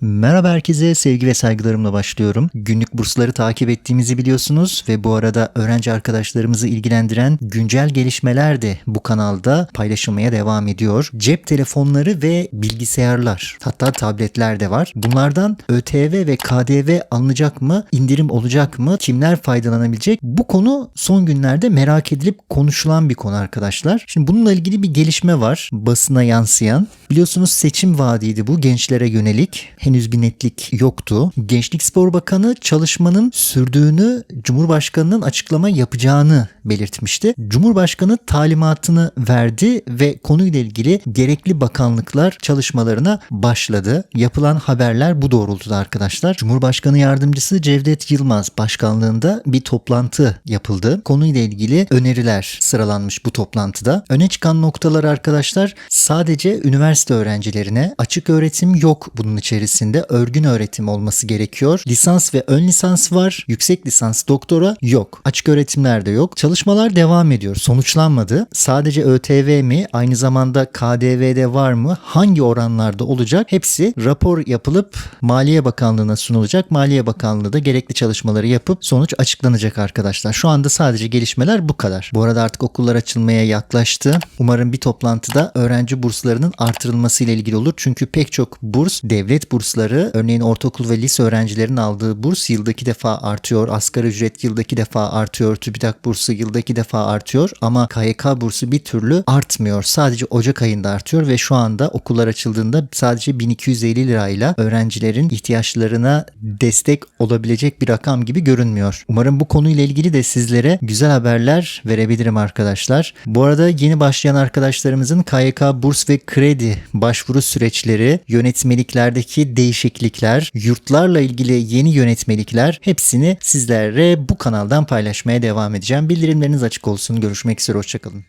Merhaba herkese sevgi ve saygılarımla başlıyorum. Günlük bursları takip ettiğimizi biliyorsunuz ve bu arada öğrenci arkadaşlarımızı ilgilendiren güncel gelişmeler de bu kanalda paylaşılmaya devam ediyor. Cep telefonları ve bilgisayarlar hatta tabletler de var. Bunlardan ÖTV ve KDV alınacak mı? indirim olacak mı? Kimler faydalanabilecek? Bu konu son günlerde merak edilip konuşulan bir konu arkadaşlar. Şimdi bununla ilgili bir gelişme var basına yansıyan. Biliyorsunuz seçim vaadiydi bu gençlere yönelik. Henüz bir netlik yoktu. Gençlik Spor Bakanı çalışmanın sürdüğünü Cumhurbaşkanı'nın açıklama yapacağını belirtmişti. Cumhurbaşkanı talimatını verdi ve konuyla ilgili gerekli bakanlıklar çalışmalarına başladı. Yapılan haberler bu doğrultuda arkadaşlar. Cumhurbaşkanı yardımcısı Cevdet Yılmaz başkanlığında bir toplantı yapıldı. Konuyla ilgili öneriler sıralanmış bu toplantıda. Öne çıkan noktalar arkadaşlar sadece üniversite öğrencilerine açık öğretim yok bunun içerisinde. Örgün öğretim olması gerekiyor. Lisans ve ön lisans var. Yüksek lisans doktora yok. Açık öğretimler de yok. Çalışmalar devam ediyor. Sonuçlanmadı. Sadece ÖTV mi? Aynı zamanda KDV'de var mı? Hangi oranlarda olacak? Hepsi rapor yapılıp Maliye Bakanlığı'na sunulacak. Maliye Bakanlığı da gerekli çalışmaları yapıp sonuç açıklanacak arkadaşlar. Şu anda sadece gelişmeler bu kadar. Bu arada artık okullar açılmaya yaklaştı. Umarım bir toplantıda öğrenci burslarının artırılması ile ilgili olur. Çünkü pek çok burs, devlet bursları, örneğin ortaokul ve lise öğrencilerinin aldığı burs yıldaki defa artıyor. Asgari ücret yıldaki defa artıyor. TÜBİTAK bursu yıldaki defa artıyor. Ama KYK bursu bir türlü artmıyor. Sadece Ocak ayında artıyor ve şu anda okullar açıldığında sadece 1250 lirayla öğrencilerin ihtiyaçlarına destek olabilecek bir rakam gibi görünmüyor. Umarım bu konuyla ilgili de sizlere güzel haberler verebilirim arkadaşlar. Bu arada yeni başlayan arkadaşlarımızın KYK burs ve kredi başvuru süreçleri, yönetmeliklerdeki değişiklikler, yurtlarla ilgili yeni yönetmelikler hepsini sizlerle bu kanaldan paylaşmaya devam edeceğim. Bildirimleriniz açık olsun. Görüşmek üzere. Hoşçakalın.